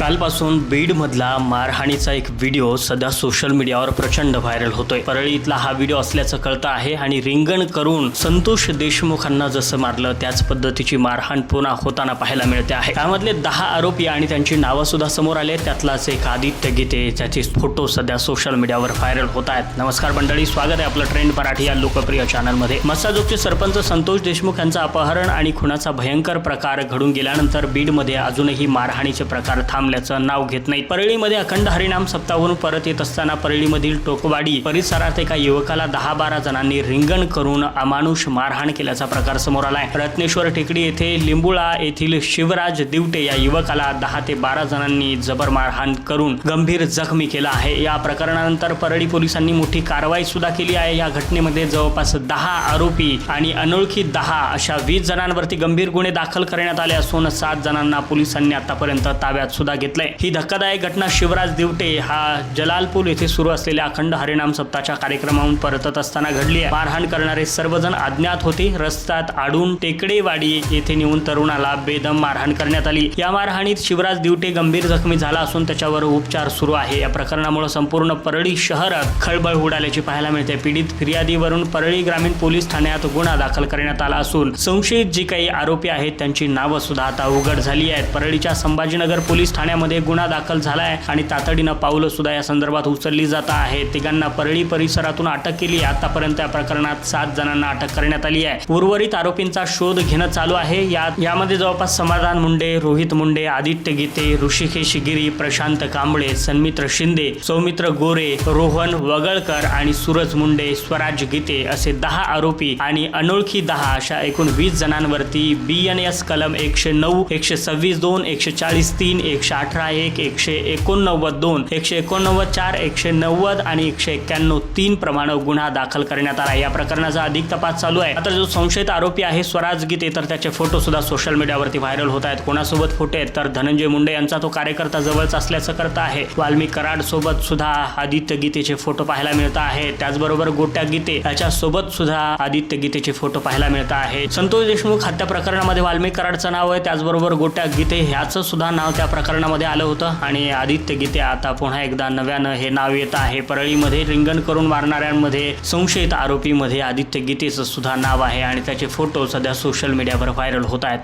कालपासून बीडमधला मारहाणीचा एक व्हिडिओ सध्या सोशल मीडियावर प्रचंड व्हायरल होतोय. परळीतला हा व्हिडिओ असल्याचं कळतं आहे आणि रिंगण करून संतोष देशमुखांना जसं मारलं त्याच पद्धतीची मारहाण पुन्हा होताना पाहायला मिळते आहे. त्यामधले दहा आरोपी आणि त्यांची नावं सुद्धा समोर आले त्यातलाच एक आदित्य गीते ज्याचे फोटो सध्या सोशल मीडियावर व्हायरल होत आहेत. नमस्कार मंडळी स्वागत आहे आपलं ट्रेंड मराठी या लोकप्रिय चॅनलमध्ये. मसाजोगचे सरपंच संतोष देशमुख यांचं अपहरण आणि खुनाचा भयंकर प्रकार घडून गेल्यानंतर बीडमध्ये अजूनही मारहाणीचे प्रकार थांबल्याचं नाव घेत नाही परळीमध्ये अखंड हरिनाम सप्ताहून परत येत असताना परळीमधील टोकवाडी परिसरात एका युवकाला दहा बारा जणांनी रिंगण करून अमानुष मारहाण केल्याचा प्रकार समोर आलाय. रत्नेश्वर टेकडी येथे लिंबुळा येथील शिवराज दिवटे या युवकाला दहा ते बारा जणांनी जबर मारहाण करून गंभीर जखमी केला आहे. या प्रकरणानंतर परळी पोलिसांनी मोठी कारवाई सुद्धा केली आहे. या घटनेमध्ये जवळपास दहा आरोपी आणि अनोळखी दहा अशा वीस जणांवरती गंभीर गुन्हे दाखल करण्यात आले असून सात जणांना पोलिसांनी आतापर्यंत ताब्यात सुद्धा घेतलंय. ही धक्कादायक घटना शिवराज दिवटे हा जलालपूर येथे सुरू असलेल्या अखंड हरिनाम सप्ताहाच्या कार्यक्रमाहून परतत असताना घडली आहे. मारहाण करणारे सर्वजण अज्ञात होते. रस्त्यात आडून टेकडेवाडी येथे नेऊन तरुणाला बेदम मारहाण करण्यात आली. या मारहाणीत शिवराज दिवटे गंभीर जखमी झाला असून त्याच्यावर उपचार सुरू आहे. या प्रकरणामुळे संपूर्ण परळी शहरात खळबळ उडाल्याची पाहायला मिळते. पीडित फिर्यादीवरून परळी ग्रामीण पोलीस ठाण्यात गुन्हा दाखल करण्यात आला असून संशयित जी काही आरोपी आहेत त्यांची नावं सुद्धा आता उघड झाली आहेत. परळीच्या संभाजीनगर पोलीस ठाण्यामध्ये गुन्हा दाखल झाला आहे आणि तातडीनं पावलं सुद्धा या संदर्भात उचलली जात आहे तिघांना परळी परिसरातून अटक केली आतापर्यंत या प्रकरणात सात जणांना अटक करण्यात आली आहे. उर्वरित आरोपींचा शोध घेणं चालू आहे. या यामध्ये जवळपास समाधान मुंडे रोहित मुंडे आदित्य गीते ऋषिकेश गिरी प्रशांत कांबळे सन्मित्र शिंदे सौमित्र गोरे रोहन वगळकर आणि सूरज मुंडे स्वराज गीते असे दहा आरोपी आणि अनोळखी दहा अशा एकूण वीस जणांवरती बी एन एस कलम एकशे नऊ एकशे सव्वीस दोन एकशे चाळीस तीन एकशे अठरा एक एकशे एकोणनव्वद दोन एकशे एकोणनव्वद चार एकशे नव्वद आणि एकशे एक्क्याण्णव तीन प्रमाणे गुन्हा दाखल करण्यात आला या प्रकरणाचा अधिक तपास चालू आहे. आता जो संशयित आरोपी आहे स्वराज गीते तर त्याचे फोटो सुद्धा सोशल मीडियावरती व्हायरल होत आहेत. कोणासोबत फोटो आहेत? तर धनंजय मुंडे यांचा तो कार्यकर्ता जवळच असल्याचं करत आहे. वाल्मी कराड सोबत सुद्धा आदित्य गीतेचे फोटो पाहायला मिळत आहे. त्याचबरोबर गोट्या गीते याच्या सोबत सुद्धा आदित्य गीतेचे फोटो पाहायला मिळत आहे. संतोष देशमुख हत्या प्रकरणामध्ये वाल्मी कराडचं नाव आहे. त्याचबरोबर गोट्या गीते ह्याचं सुद्धा नाव त्या प्रकरणामध्ये आलं होतं. आणि आदित्य गीते आता पुन्हा एकदा नव्यानं हे नाव येत आहे. परळीमध्ये रिंगण करून मारणाऱ्यांमध्ये संशयित आरोपीमध्ये आदित्य गीतेचं सुद्धा नाव आहे. आणि त्याचे फोटो सध्या सोशल मीडियावर व्हायरल होत आहेत.